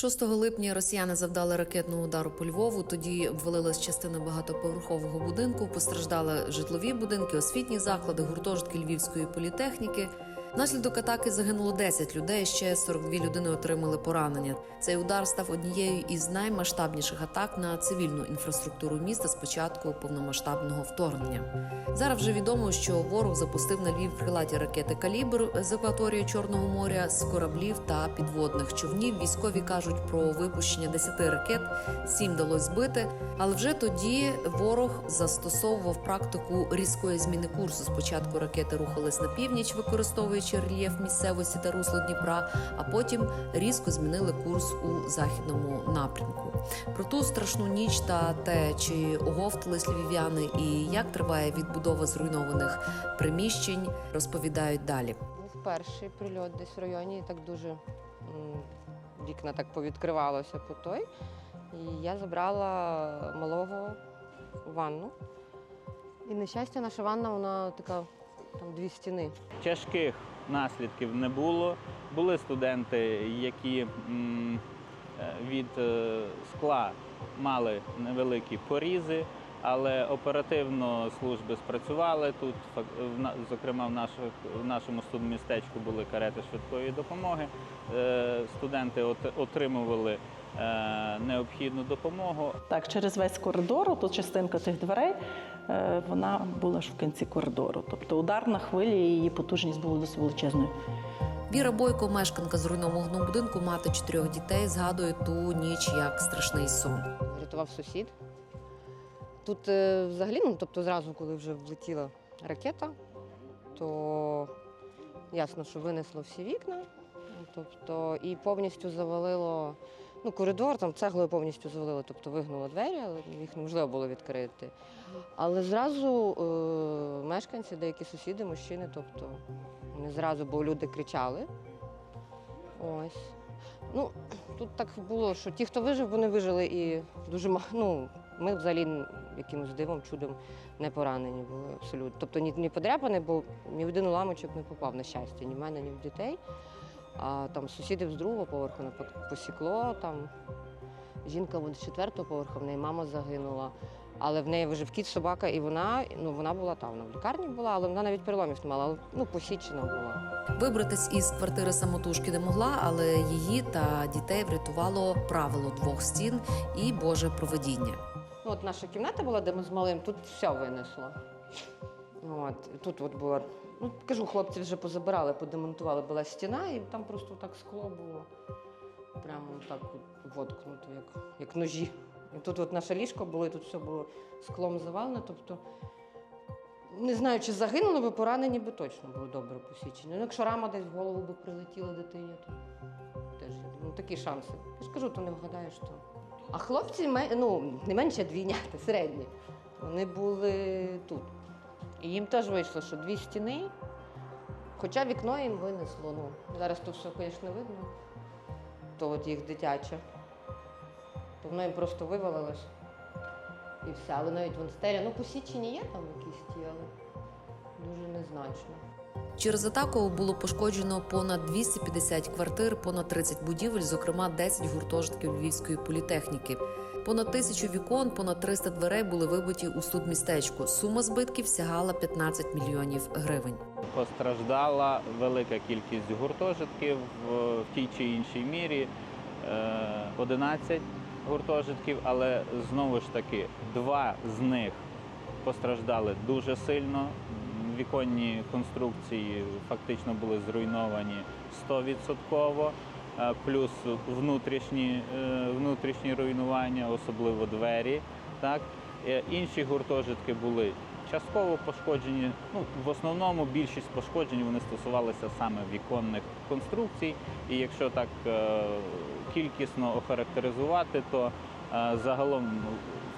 6 липня росіяни завдали ракетного удару по Львову. Тоді обвалилась частина багатоповерхового будинку. Постраждали житлові будинки, освітні заклади, гуртожитки львівської політехніки. Внаслідок атаки загинуло 10 людей. Ще 42 людини отримали поранення. Цей удар став однією із наймасштабніших атак на цивільну інфраструктуру міста з початку повномасштабного вторгнення. Зараз вже відомо, що ворог запустив на Львів крилаті ракети калібр з акваторії Чорного моря з кораблів та підводних човнів. Військові кажуть про випущення 10 ракет, 7 вдалося збити. Але вже тоді ворог застосовував практику різкої зміни курсу. Спочатку ракети рухались на північ, використовуючи рельєф місцевості та русло Дніпра, а потім різко змінили курс у західному напрямку. Про ту страшну ніч та те, чи оговтались львів'яни і як триває відбудова зруйнованих приміщень, розповідають далі. Був перший прильот десь в районі, і так дуже вікна так повідкривалося по той. І я забрала малого у ванну. І, на щастя, наша ванна, вона така, там дві стіни. Тяжких наслідків не було. Були студенти, які е, від е, скла мали невеликі порізи, але оперативно служби спрацювали. Тут, зокрема, в, наших, в нашому студмістечку були карети швидкої допомоги. Е, Студенти отримували необхідну допомогу. Так, через весь коридор, тут частинка тих дверей, вона була ж в кінці коридору. Тобто ударна хвиля, і її потужність була досить величезною. Віра Бойко, мешканка зруйнованого будинку, мати чотирьох дітей, згадує ту ніч як страшний сон. Рятував сусід. Тут е, взагалі, ну тобто зразу, коли вже влетіла ракета, то ясно, що винесло всі вікна. Тобто, і повністю завалило ну, коридор, там цеглою повністю завалило, тобто вигнуло двері, але їх неможливо було відкрити. Але зразу е, мешканці, деякі сусіди, мужчини, тобто вони зразу, бо люди кричали. Ось. Ну, тут так було, що ті, хто вижив, вони вижили і дуже ну, ми взагалі якимось дивом, чудом не поранені були абсолютно. Тобто ні, ні подряпаний, бо ні в один уламочок не попав, на щастя, ні в мене, ні в дітей. А там сусідів з другого поверху посікло, там жінка з четвертого поверху, в неї мама загинула. Але в неї вижив кіт, собака, і вона, ну, вона була там, вона в лікарні була, але вона навіть переломів не мала, але ну, посічена була. Вибратись із квартири самотужки не могла, але її та дітей врятувало правило двох стін і Боже проведіння. Ну, от наша кімната була, де ми з малим, тут все винесло. От, тут от була, ну кажу, хлопці вже позабирали, подемонтували, була стіна, і там просто так скло було. Прямо так от воткнуто, як, як ножі. І тут от наше ліжко було, і тут все було склом завалене. Тобто, не знаю, чи загинули би, поранені би точно були добре посічені. Ну, якщо рама десь в голову би прилетіла дитині, то теж думаю, такі шанси. Я ж кажу, то не вгадаєш то. А хлопці ну, не менше двійняти, середні. Вони були тут. І їм теж вийшло, що дві стіни, хоча вікно їм винесло. Ну, зараз то все, звісно, видно. То от їх дитяче. То воно їм просто вивалилось. І все. Але навіть вон стеля, ну посічені є там якісь ті, але дуже незначно. Через атаку було пошкоджено понад 250 квартир, понад 30 будівель, зокрема 10 гуртожитків львівської політехніки. Понад тисячу вікон, понад 300 дверей були вибиті у студмістечку. Сума збитків сягала 15 мільйонів гривень. Постраждала велика кількість гуртожитків в, в тій чи іншій мірі. Е, 11 гуртожитків, але знову ж таки два з них постраждали дуже сильно. Віконні конструкції фактично були зруйновані 100%, е, плюс внутрішні, е, внутрішні руйнування, особливо двері. Так? Е, Інші гуртожитки були частково пошкоджені. Ну, в основному більшість пошкоджень вони стосувалися саме віконних конструкцій. І якщо так е, кількісно охарактеризувати, то е, загалом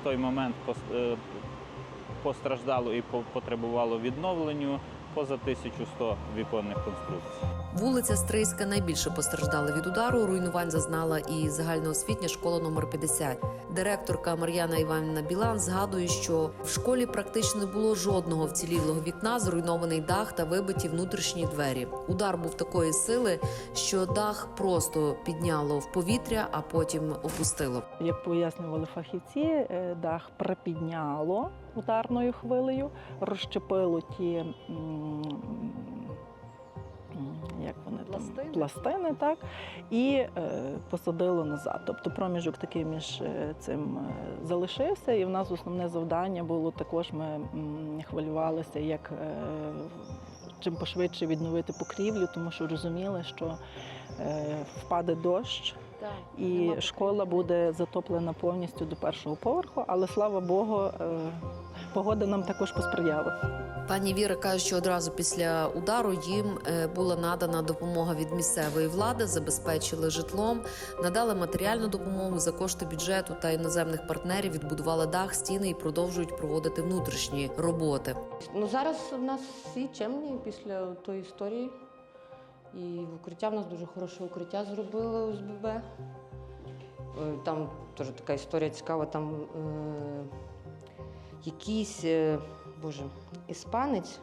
в той момент пос- е, постраждало і по- потребувало відновленню поза 1100 віконних конструкцій. Вулиця Стрийська найбільше постраждала від удару. Руйнувань зазнала і загальноосвітня школа номер 50. Директорка Мар'яна Іванівна Білан згадує, що в школі практично не було жодного вцілілого вікна, зруйнований дах та вибиті внутрішні двері. Удар був такої сили, що дах просто підняло в повітря, а потім опустило. Як пояснювали фахівці, е, дах припідняло ударною хвилею, розщепило ті. Як вони Пластини? там пластини, так і е, посадило назад. Тобто проміжок такий між е, цим е, залишився, і в нас основне завдання було також. Ми м, хвилювалися, як е, чим пошвидше відновити покрівлю, тому що розуміли, що е, впаде дощ, і школа буде затоплена повністю до першого поверху, але слава Богу, е, погода нам також посприяла. Пані Віра каже, що одразу після удару їм е, була надана допомога від місцевої влади, забезпечили житлом, надали матеріальну допомогу за кошти бюджету та іноземних партнерів, відбудували дах, стіни і продовжують проводити внутрішні роботи. Ну зараз в нас всі чемні після тої історії. І в укриття в нас дуже хороше укриття зробили ОСББ. Е, Там теж така історія цікава. Там е, якийсь, е, боже, іспанець.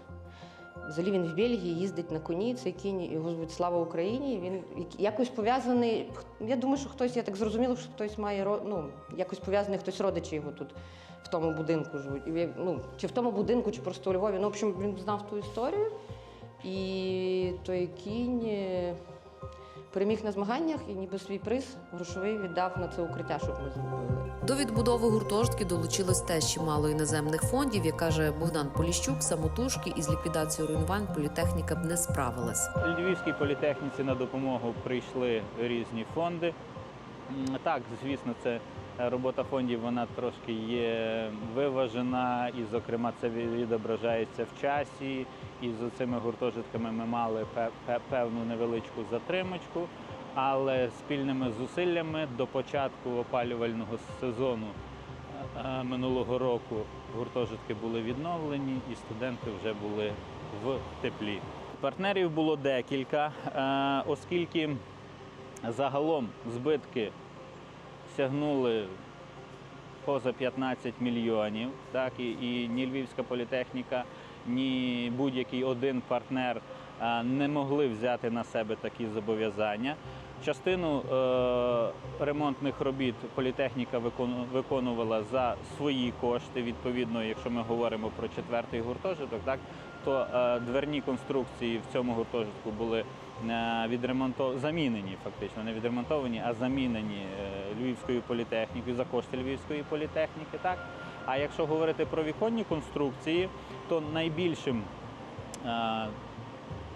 Взагалі він в Бельгії їздить на коні, цей кінь, його звуть Слава Україні. Він якось пов'язаний. Я думаю, що хтось, я так зрозуміла, що хтось має ну, якось пов'язаний, хтось родичі його тут в тому будинку живуть. Ну, чи в тому будинку, чи просто у Львові. Ну, в общем, він знав ту історію. І той кінь е, переміг на змаганнях і ніби свій приз грошовий віддав на це укриття, щоб ми зробили. До відбудови гуртожитків долучилось теж чимало іноземних фондів. Як каже Богдан Поліщук, самотужки із ліквідацією руйнувань політехніка б не справилась. Львівській політехніці на допомогу прийшли різні фонди. Так, звісно, це робота фондів вона трошки є виважена, і, зокрема, це відображається в часі. І з цими гуртожитками ми мали пе- пе- певну невеличку затримочку. Але спільними зусиллями до початку опалювального сезону е, минулого року гуртожитки були відновлені, і студенти вже були в теплі. Партнерів було декілька, е, оскільки загалом збитки сягнули поза 15 мільйонів, так і, і ні Львівська політехніка, ні будь-який один партнер е, не могли взяти на себе такі зобов'язання. Частину е, ремонтних робіт політехніка викону- виконувала за свої кошти. Відповідно, якщо ми говоримо про четвертий гуртожиток, так то е, дверні конструкції в цьому гуртожитку були е, відремонтовані, замінені, фактично, не відремонтовані, а замінені е, Львівською політехнікою за кошти Львівської політехніки. Так? А якщо говорити про віконні конструкції, то найбільшим е,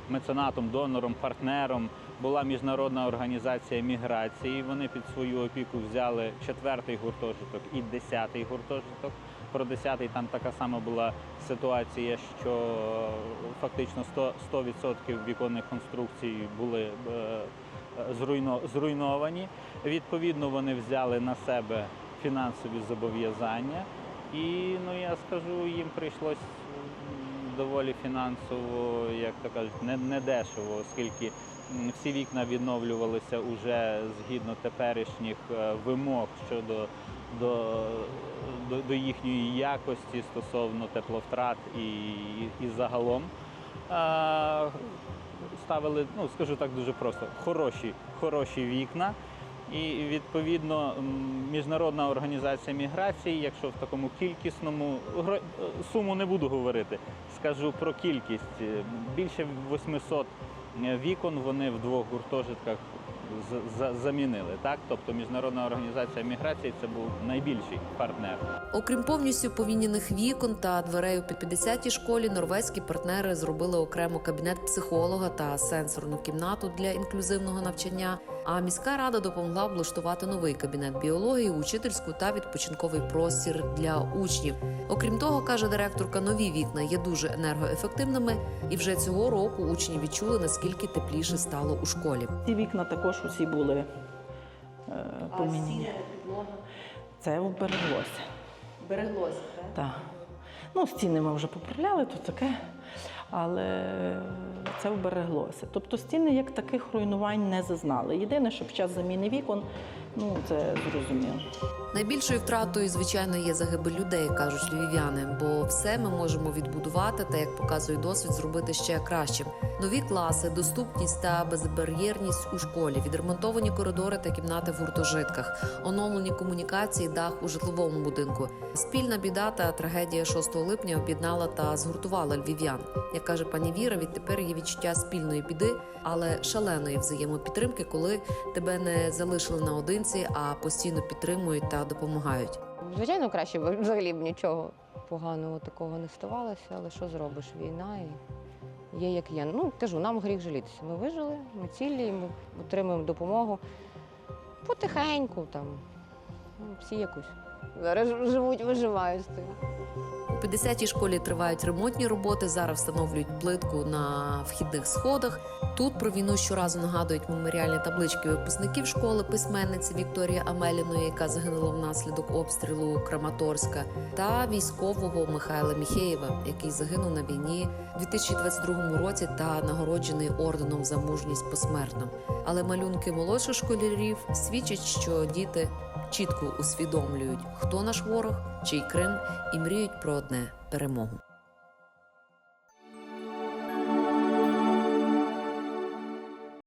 меценатом, донором, партнером була міжнародна організація міграції. Вони під свою опіку взяли четвертий гуртожиток і десятий гуртожиток. Про десятий там така сама була ситуація, що фактично 100%, 100% віконних конструкцій були е, зруйно- зруйновані. Відповідно, вони взяли на себе фінансові зобов'язання. І ну я скажу, їм прийшлось доволі фінансово, як то кажуть, не, не дешево, оскільки всі вікна відновлювалися уже згідно теперішніх е, вимог щодо до, до, до їхньої якості стосовно тепловтрат і, і загалом. А, ставили, ну скажу так дуже просто, хороші, хороші вікна. І відповідно міжнародна організація міграції, якщо в такому кількісному е, суму не буду говорити, скажу про кількість. Е, Більше 800 вікон вони в двох гуртожитках замінили. Так, тобто міжнародна організація міграції це був найбільший партнер. Окрім повністю повінених вікон та дверей у 50-й школі, норвезькі партнери зробили окремо кабінет психолога та сенсорну кімнату для інклюзивного навчання. А міська рада допомогла облаштувати новий кабінет біології, учительську та відпочинковий простір для учнів. Окрім того, каже директорка, нові вікна є дуже енергоефективними, і вже цього року учні відчули наскільки тепліше стало у школі. Ці вікна також усі були е, поміняні. Це вбереглося. Береглося, Так. Ну, стіни ми вже поправляли, то таке, але це вбереглося. Тобто стіни як таких руйнувань не зазнали. Єдине, що під час заміни вікон, ну це зрозуміло. Найбільшою втратою, звичайно, є загибель людей, кажуть львів'яни, бо все ми можемо відбудувати та, як показує досвід, зробити ще кращим. Нові класи, доступність та безбар'єрність у школі, відремонтовані коридори та кімнати в гуртожитках, оновлені комунікації, дах у житловому будинку. Спільна біда та трагедія 6 липня об'єднала та згуртувала львів'ян. Як каже пані Віра, відтепер є відчуття спільної біди, але шаленої взаємопідтримки, коли тебе не залишили наодинці, а постійно підтримують та допомагають. Звичайно, краще взагалі б нічого поганого такого не ставалося, але що зробиш? Війна і є як є. Ну, кажу, нам гріх жалітися. Ми вижили, ми цілі, ми отримуємо допомогу потихеньку там. Ну, всі якусь. Зараз живуть, виживають з тим. У 50-й школі тривають ремонтні роботи. Зараз встановлюють плитку на вхідних сходах. Тут про війну щоразу нагадують меморіальні таблички випускників школи, письменниці Вікторії Амеліної, яка загинула внаслідок обстрілу Краматорська, та військового Михайла Міхеєва, який загинув на війні у 2022 році та нагороджений орденом за мужність посмертно. Але малюнки молодших школярів свідчать, що діти чітко усвідомлюють, хто наш ворог, чий Крим, і мріють про одне перемогу.